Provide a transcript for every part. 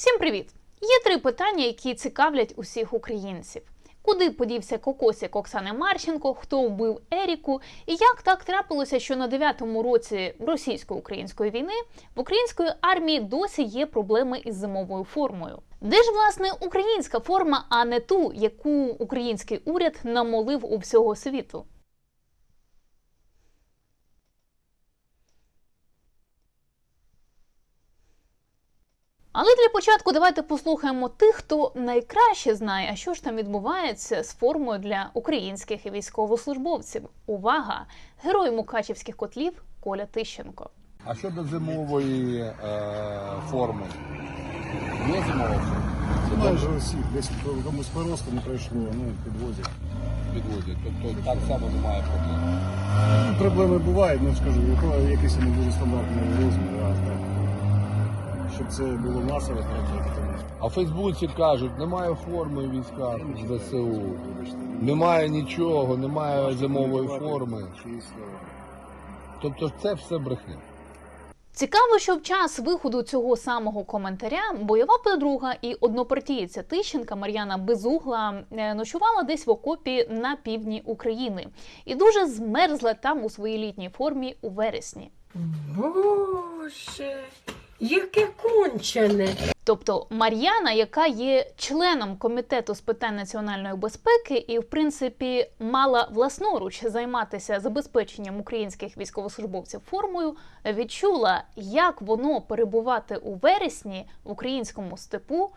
Всім привіт! Є три питання, які цікавлять усіх українців. Куди подівся кокосик Оксани Марченко, хто вбив Еріку, і як так трапилося, що на 9-му році російсько-української війни в української армії досі є проблеми із зимовою формою? Де ж власне українська форма, а не ту, яку український уряд намолив у всього світу? Але для початку давайте послухаємо тих, хто найкраще знає, а що ж там відбувається з формою для українських військовослужбовців. Увага! Герой мукачівських котлів Коля Тищенко. А щодо зимової е, форми? Є зимова форма? Майже усіх, десь комусь просто не пройшло, ну, підвозять. Підводять. Тобто так само немає проблем. Ну, Проблеми бувають, ну скажу, якийсь не дуже стандартний розмір, а так. Щоб це було масово, так, А в Фейсбуці кажуть, немає форми в військах в ЗСУ. Немає нічого, немає зимової форми. Тобто це все брехня. Цікаво, що в час виходу цього самого коментаря бойова подруга і однопартієця Тищенка Мар'яна Безугла е, ночувала десь в окопі на півдні України і дуже змерзла там у своїй літній формі у вересні. Боже, яке кончене. Тобто Мар'яна, яка є членом комітету з питань національної безпеки, і в принципі мала власноруч займатися забезпеченням українських військовослужбовців формою, відчула, як воно перебувати у вересні в українському степу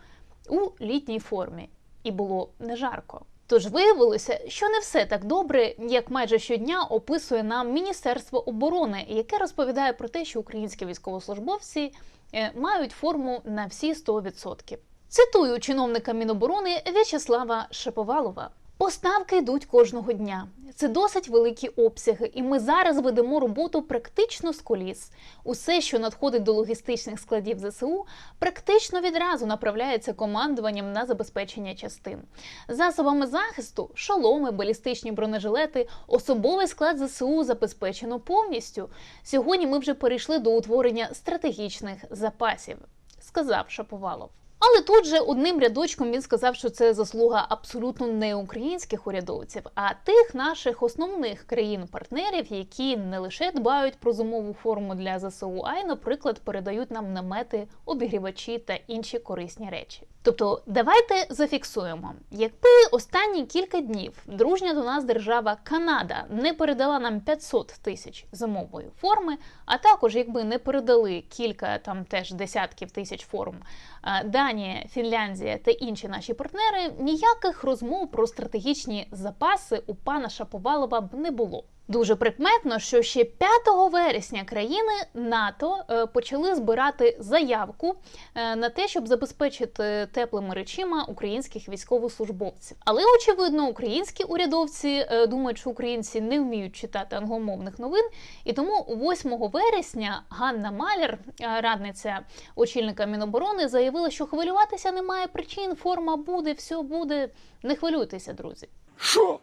у літній формі, і було не жарко. Тож виявилося, що не все так добре, як майже щодня описує нам Міністерство оборони, яке розповідає про те, що українські військовослужбовці е, мають форму на всі 100%. Цитую чиновника Міноборони В'ячеслава Шеповалова. Поставки йдуть кожного дня. Це досить великі обсяги, і ми зараз ведемо роботу практично з коліс. Усе, що надходить до логістичних складів ЗСУ, практично відразу направляється командуванням на забезпечення частин. Засобами захисту, шоломи, балістичні бронежилети, особовий склад ЗСУ забезпечено повністю. Сьогодні ми вже перейшли до утворення стратегічних запасів, сказав Шаповалов. Але тут же одним рядочком він сказав, що це заслуга абсолютно не українських урядовців, а тих наших основних країн-партнерів, які не лише дбають про зимову форму для ЗСУ, а й, наприклад, передають нам намети, обігрівачі та інші корисні речі. Тобто, давайте зафіксуємо, якби останні кілька днів дружня до нас держава Канада не передала нам 500 тисяч зимової форми, а також якби не передали кілька там теж десятків тисяч форм е, Данія, Фінляндія та інші наші партнери, ніяких розмов про стратегічні запаси у пана Шаповалова б не було. Дуже прикметно, що ще 5 вересня країни НАТО е, почали збирати заявку е, на те, щоб забезпечити теплими речима українських військовослужбовців. Але очевидно, українські урядовці е, думають, що українці не вміють читати англомовних новин, і тому 8 вересня Ганна Маляр, е, радниця очільника Міноборони, заявила, що хвилюватися немає причин. Форма буде, все буде. Не хвилюйтеся, друзі. Що?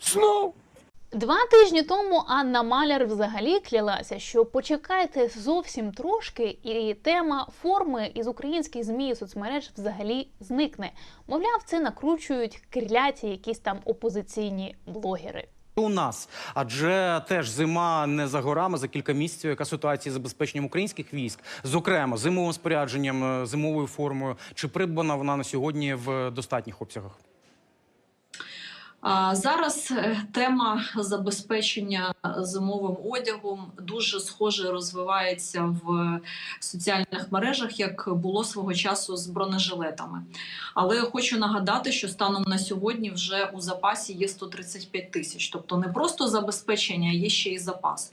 Знов? Два тижні тому Анна Маляр взагалі клялася, що почекайте зовсім трошки, і тема форми із українських змі і соцмереж взагалі зникне. Мовляв, це накручують кляті якісь там опозиційні блогери. У нас, адже теж зима не за горами за кілька місяців. Яка ситуація з забезпеченням українських військ, зокрема зимовим спорядженням, е, зимовою формою, чи придбана вона на сьогодні в достатніх обсягах? Зараз е, тема забезпечення зимовим одягом дуже схоже розвивається в соціальних мережах, як було свого часу з бронежилетами. Але хочу нагадати, що станом на сьогодні вже у запасі є 135 тисяч, тобто не просто забезпечення, є ще й запас.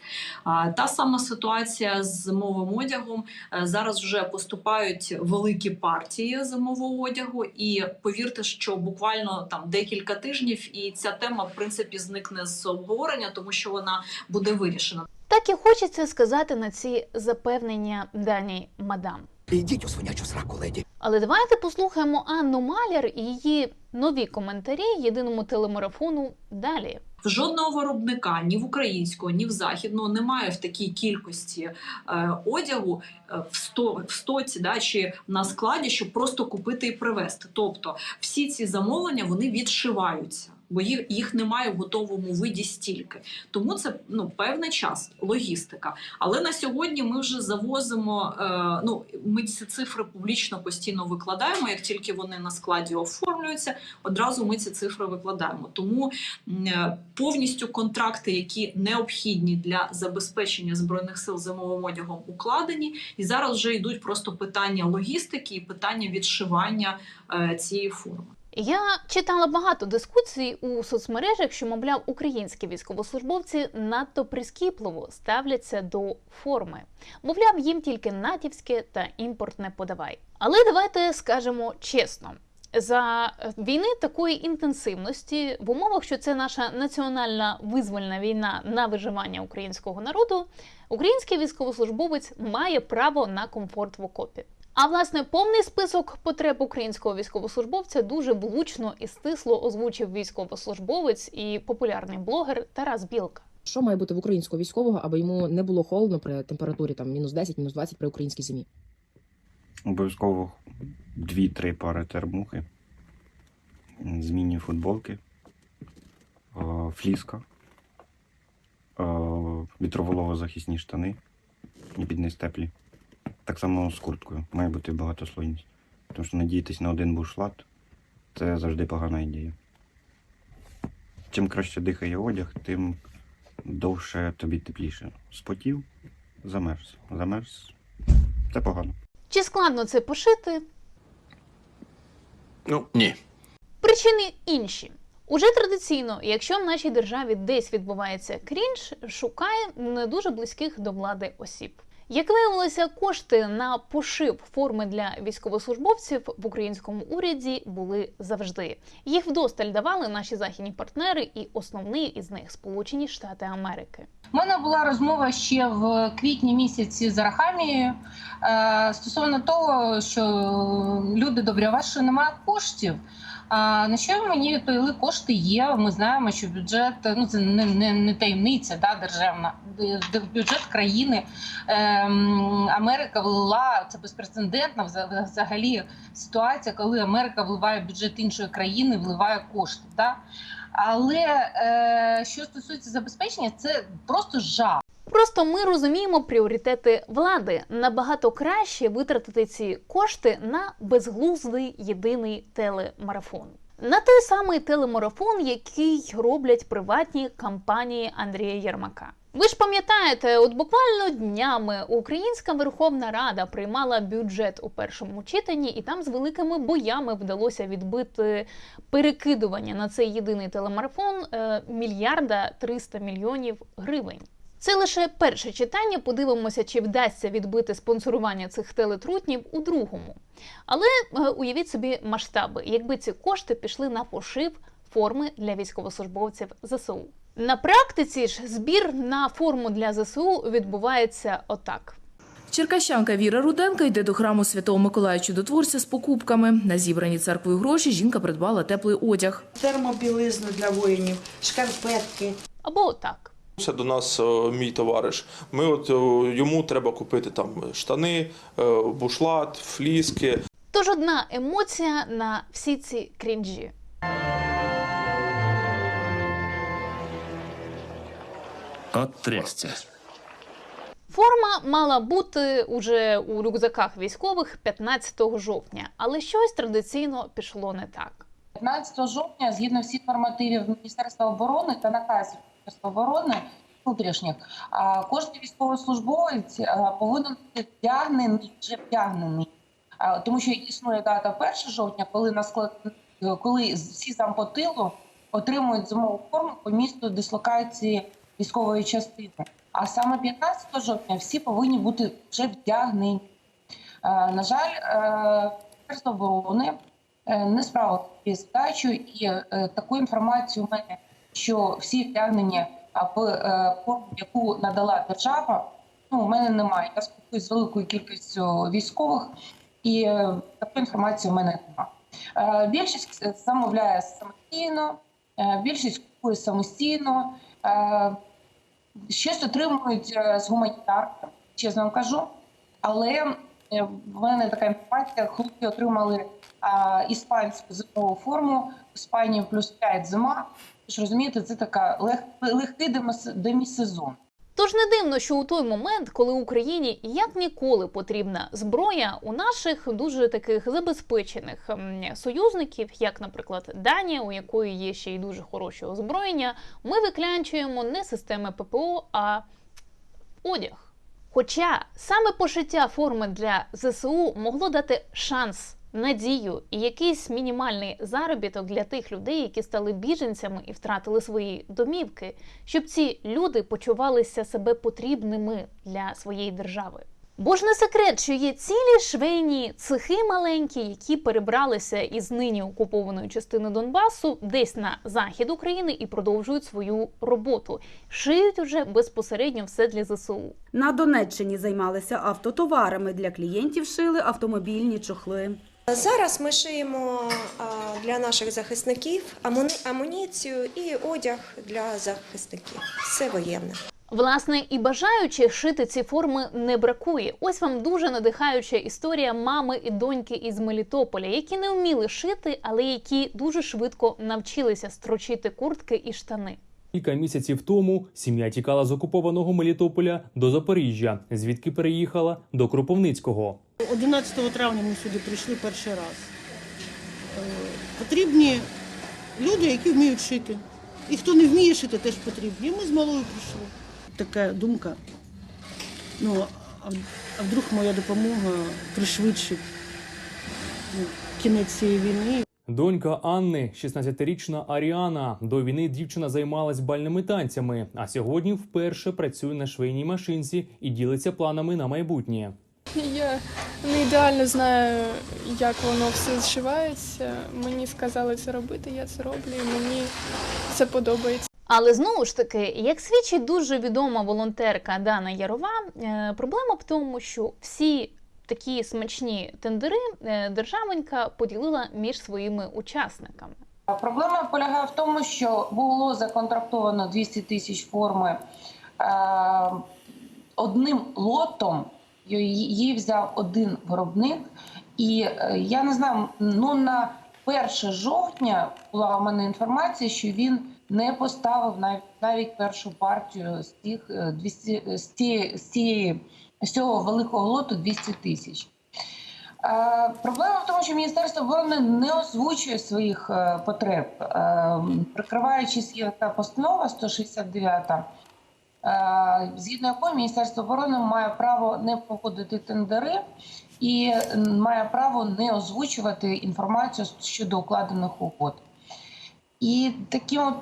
Та сама ситуація з зимовим одягом. Е, Зараз вже поступають великі партії зимового одягу, і повірте, що буквально там декілька тижнів, і ця тема в принципі зникне з обговорення, тому що вона буде вирішена. Так і хочеться сказати на ці запевнення даній мадам. Ідіть у свинячу сраку, леді. Але давайте послухаємо Анну Маляр і її нові коментарі єдиному телемарафону далі. В жодного виробника ні в українського, ні в західного немає в такій кількості е, одягу е, в сто в стоці, да, чи на складі, щоб просто купити і привезти. Тобто всі ці замовлення вони відшиваються. Бо їх, немає в готовому виді стільки, тому це ну певний час, логістика. Але на сьогодні ми вже завозимо. Е, ну ми ці цифри публічно постійно викладаємо. Як тільки вони на складі оформлюються, одразу ми ці цифри викладаємо. Тому е, повністю контракти, які необхідні для забезпечення збройних сил зимовим одягом, укладені, і зараз вже йдуть просто питання логістики і питання відшивання е, цієї форми. Я читала багато дискусій у соцмережах, що, мовляв, українські військовослужбовці надто прискіпливо ставляться до форми. Мовляв, їм тільки натівське та імпортне подавай. Але давайте скажемо чесно. За війни такої інтенсивності в умовах, що це наша національна визвольна війна на виживання українського народу, український військовослужбовець має право на комфорт в окопі. А власне повний список потреб українського військовослужбовця дуже влучно і стисло озвучив військовослужбовець і популярний блогер Тарас Білка. Що має бути в українського військового, аби йому не було холодно при температурі там мінус 10, мінус 20 при українській зимі? Обов'язково дві-три пари термухи, змінні футболки, е, фліска, е, вітровологозахисні штани і під низ теплі. Так само з курткою. Має бути багатослойність. Тому що надіятись на один бушлат це завжди погана ідея. Чим краще дихає одяг, тим довше тобі тепліше. Спотів, замерз. Замерз. Це погано. Чи складно це пошити? Ну, ні. Причини інші. Уже традиційно, якщо в нашій державі десь відбувається крінж, шукає не дуже близьких до влади осіб. Як виявилося, кошти на пошив форми для військовослужбовців в українському уряді були завжди. Їх вдосталь давали наші західні партнери, і основний із них Сполучені Штати Америки. У мене була розмова ще в квітні місяці з Арахамією е, стосовно того, що люди добрі, а вас що немає коштів. На що мені відповіли, кошти є. Ми знаємо, що бюджет ну це не, не, не таємниця, да, державна д- бюджет країни ем, Америка влила це безпрецедентна взагалі ситуація, коли Америка вливає бюджет іншої країни, вливає кошти. Да? Але е, що стосується забезпечення, це просто жах. Просто ми розуміємо пріоритети влади. Набагато краще витратити ці кошти на безглуздий єдиний телемарафон. На той самий телемарафон, який роблять приватні компанії Андрія Єрмака. Ви ж пам'ятаєте, от буквально днями Українська Верховна Рада приймала бюджет у першому читанні, і там з великими боями вдалося відбити перекидування на цей єдиний телемарафон е, мільярда 300 мільйонів гривень. Це лише перше читання. Подивимося, чи вдасться відбити спонсорування цих телетрутнів у другому. Але е, уявіть собі масштаби, якби ці кошти пішли на пошив форми для військовослужбовців ЗСУ. На практиці ж збір на форму для ЗСУ відбувається отак. Черкащанка Віра Руденка йде до храму Святого Миколая Чудотворця з покупками. На зібрані церквою гроші жінка придбала теплий одяг. Термобілизну для воїнів, шкарпетки. Або отак. Це до нас е, мій товариш. Ми от е, йому треба купити там штани, е, бушлат, фліски. Тож одна емоція на всі ці крінжі. От трясця. Форма мала бути уже у рюкзаках військових 15 жовтня, але щось традиційно пішло не так. 15 жовтня, згідно всіх нормативів Міністерства оборони та наказів Міністерства оборони внутрішніх, кожен військовослужбовець повинен бути вдягнений, вже вдягнений. Тому що існує дата 1 жовтня, коли на склад, коли всі зампотилу отримують зимову форму по місту дислокації військової частини. А саме 15 жовтня всі повинні бути вже вдягнені. На жаль, е, Міністерство оборони е, не справилося з задачею, і е, таку інформацію в мене, що всі вдягнені а, в е, форму, яку надала держава, ну, у мене немає. Я спілкуюся з великою кількістю військових, і е, такої інформації в мене немає. Е, Більшість замовляє самостійно, більшість купує самостійно, щось отримують з гуманітарки, чесно вам кажу. Але в мене така інформація: хлопці отримали е, іспанську зимову форму, в Іспанії плюс 5 зима. Тож розумієте, це така лег, легкий демісезон. Тож не дивно, що у той момент, коли Україні як ніколи потрібна зброя, у наших дуже таких забезпечених союзників, як, наприклад, Данія, у якої є ще й дуже хороше озброєння, ми виклянчуємо не системи ППО, а одяг. Хоча саме пошиття форми для ЗСУ могло дати шанс, надію і якийсь мінімальний заробіток для тих людей, які стали біженцями і втратили свої домівки, щоб ці люди почувалися себе потрібними для своєї держави. Бо ж не секрет, що є цілі швейні цехи маленькі, які перебралися із нині окупованої частини Донбасу десь на захід України і продовжують свою роботу. Шиють уже безпосередньо все для ЗСУ. На Донеччині займалися автотоварами. Для клієнтів шили автомобільні чохли. Зараз ми шиємо для наших захисників амуніцію і одяг для захисників. Все воєнне. Власне, і бажаючих шити ці форми не бракує. Ось вам дуже надихаюча історія мами і доньки із Мелітополя, які не вміли шити, але які дуже швидко навчилися строчити куртки і штани. Кілька місяців тому сім'я тікала з окупованого Мелітополя до Запоріжжя, звідки переїхала до Кропивницького. 11 травня ми сюди прийшли перший раз. Е, Потрібні люди, які вміють шити. І хто не вміє шити, теж потрібні. Ми з малою прийшли. Така думка. Ну, а вдруг моя допомога пришвидшить ну, кінець цієї війни. Донька Анни, 16-річна Аріана. До війни дівчина займалась бальними танцями, а сьогодні вперше працює на швейній машинці і ділиться планами на майбутнє. Я не ідеально знаю, як воно все зшивається. Мені сказали це робити, я це роблю, і мені це подобається. Але знову ж таки, як свідчить дуже відома волонтерка Дана Ярова, е, проблема в тому, що всі такі смачні тендери е, державенька поділила між своїми учасниками. Проблема полягає в тому, що було законтрактовано 200 тисяч форми е, одним лотом. Її взяв один виробник, і е, я не знаю, ну на 1 жовтня була у мене інформація, що він не поставив навіть, першу партію з тих е, 200, з цієї, з цього великого лоту 200 тисяч. Е, Проблема в тому, що Міністерство оборони не озвучує своїх е, потреб, Е, прикриваючись є така постанова 169, е, згідно якої Міністерство оборони має право не проводити тендери і має право не озвучувати інформацію щодо укладених угод. І таким,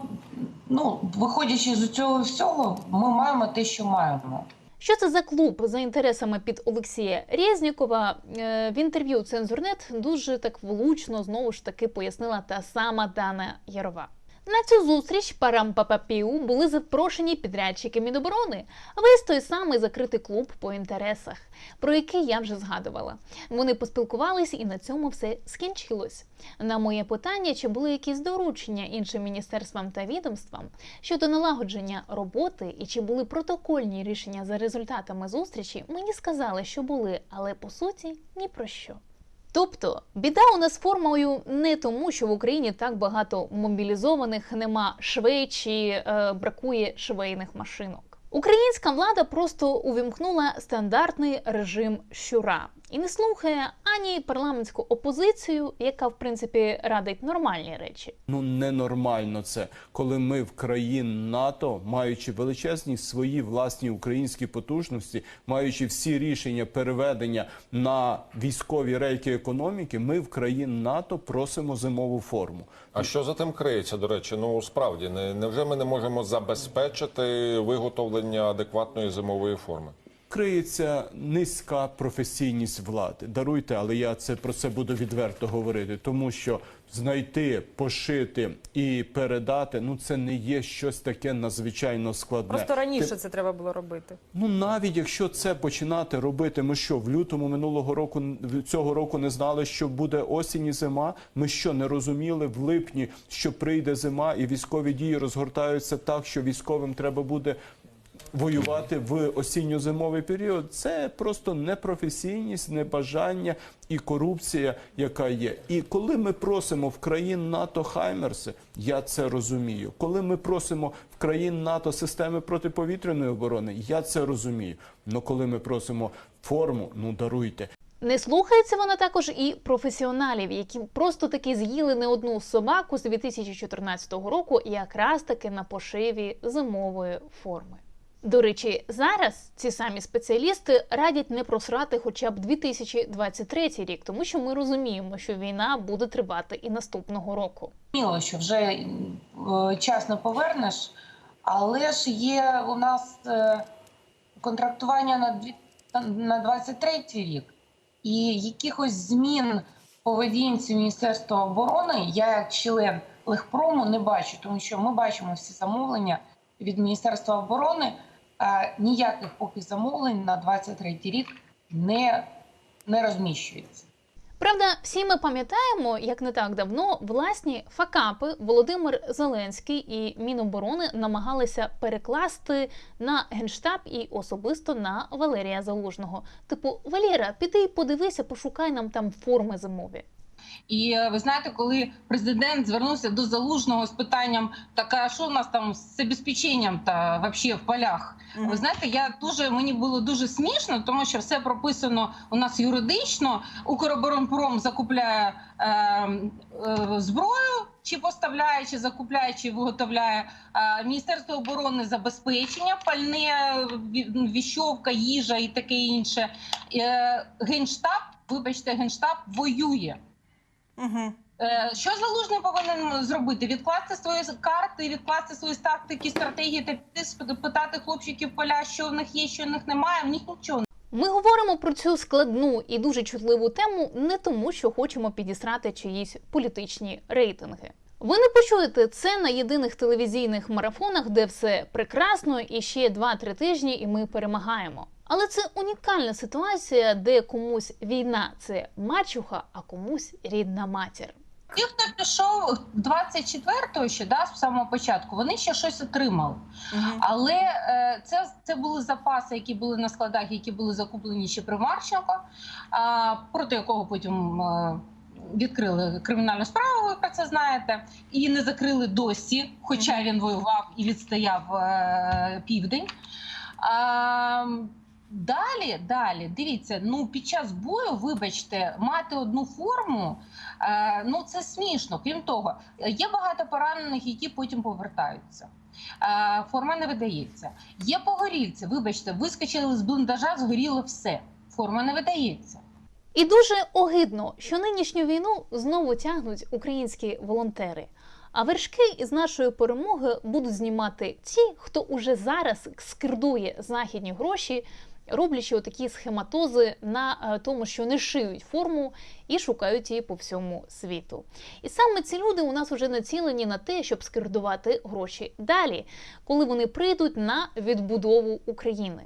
ну, виходячи з цього всього, ми маємо те, що маємо. Що це за клуб за інтересами під Олексія Резнікова? Е, В інтерв'ю Цензурнет дуже так влучно знову ж таки пояснила та сама Дана Ярова. На цю зустріч Парампапапіу були запрошені підрядчики Міноборони. Весь той самий закритий клуб по інтересах, про який я вже згадувала. Вони поспілкувались і на цьому все скінчилось. На моє питання, чи були якісь доручення іншим міністерствам та відомствам щодо налагодження роботи і чи були протокольні рішення за результатами зустрічі, мені сказали, що були, але по суті ні про що. Тобто біда у нас формою не тому, що в Україні так багато мобілізованих нема швей чи е, бракує швейних машинок. Українська влада просто увімкнула стандартний режим щура і не слухає ані парламентську опозицію, яка в принципі радить нормальні речі. Ну ненормально це, коли ми в країн НАТО, маючи величезні свої власні українські потужності, маючи всі рішення переведення на військові рейки економіки, ми в країн НАТО просимо зимову форму. А що за тим криється, до речі? Ну справді, не, невже ми не можемо забезпечити виготовлення адекватної зимової форми? Криється низька професійність влади. Даруйте, але я це про це буду відверто говорити, тому що знайти, пошити і передати ну це не є щось таке надзвичайно складне. Просто раніше Ти- це треба було робити. Ну навіть якщо це починати робити, ми що в лютому минулого року цього року не знали, що буде осінь і зима. Ми що не розуміли в липні, що прийде зима, і військові дії розгортаються так, що військовим треба буде. Воювати в осінньо-зимовий період це просто непрофесійність, небажання і корупція, яка є. І коли ми просимо в країн НАТО Хаймерси, я це розумію. Коли ми просимо в країн НАТО системи протиповітряної оборони, я це розумію. Но коли ми просимо форму, ну даруйте. Не слухається вона також і професіоналів, які просто таки з'їли не одну собаку з 2014 року, якраз таки на пошиві зимової форми. До речі, зараз ці самі спеціалісти радять не просрати хоча б 2023 рік, тому що ми розуміємо, що війна буде тривати і наступного року. Зрозуміло, що вже е, час не повернеш, але ж є у нас е, контрактування на на 23 рік, і якихось змін поведінці Міністерства оборони я як член Легпрому не бачу, тому що ми бачимо всі замовлення від Міністерства оборони. А Ніяких поки замовлень на 23 рік не, не розміщується. Правда, всі ми пам'ятаємо, як не так давно власні факапи Володимир Зеленський і Міноборони намагалися перекласти на генштаб і особисто на Валерія Залужного. Типу, Валера, піди і подивися, пошукай нам там форми зимові. І е, ви знаєте, коли президент звернувся до залужного з питанням, так а що у нас там з забезпеченням та вообще в полях? Ви знаєте, я дуже мені було дуже смішно, тому що все прописано у нас юридично. Укроборонпром закупляє е, е, зброю, чи поставляє, чи закупляє, чи виготовляє е, Міністерство оборони забезпечення, пальне, ві- віщовка, їжа і таке інше. Е, генштаб, вибачте, генштаб воює. Е, Що залужний повинен зробити? Відкласти свої карти, відкласти свої тактики, стратегії та піти спитати хлопчиків поля, що в них є, що в них немає. В них нічого Ми говоримо про цю складну і дуже чутливу тему не тому, що хочемо підісрати чиїсь політичні рейтинги. Ви не почуєте це на єдиних телевізійних марафонах, де все прекрасно, і ще 2-3 тижні, і ми перемагаємо. Але це унікальна ситуація, де комусь війна це мачуха, а комусь рідна матір. Ті, хто пішов 24-го ще да, з самого початку, вони ще щось отримали. Але е, це, це були запаси, які були на складах, які були закуплені ще при Марченко, а, проти якого потім е, відкрили кримінальну справу, ви про це знаєте, і не закрили досі, хоча він воював і відстояв е, південь. А, Далі, далі, дивіться, ну під час бою, вибачте, мати одну форму, е, ну це смішно. Крім того, є багато поранених, які потім повертаються. Е, форма не видається. Є погорільці, вибачте, вискочили з бліндажа, згоріло все. Форма не видається. І дуже огидно, що нинішню війну знову тягнуть українські волонтери. А вершки із нашої перемоги будуть знімати ті, хто уже зараз скирдує західні гроші, роблячи отакі схематози на е, тому, що не шиють форму і шукають її по всьому світу. І саме ці люди у нас вже націлені на те, щоб скирдувати гроші далі, коли вони прийдуть на відбудову України.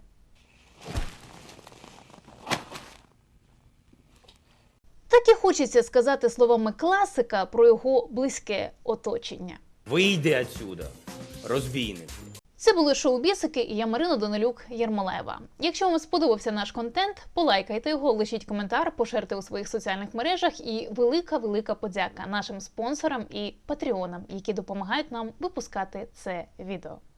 Так і хочеться сказати словами класика про його близьке оточення. Вийди отсюда, розбійник. Це були шоу Бісики і я Марина Данилюк Єрмолаєва. Якщо вам сподобався наш контент, полайкайте його, лишіть коментар, поширте у своїх соціальних мережах. І велика велика подяка нашим спонсорам і патреонам, які допомагають нам випускати це відео.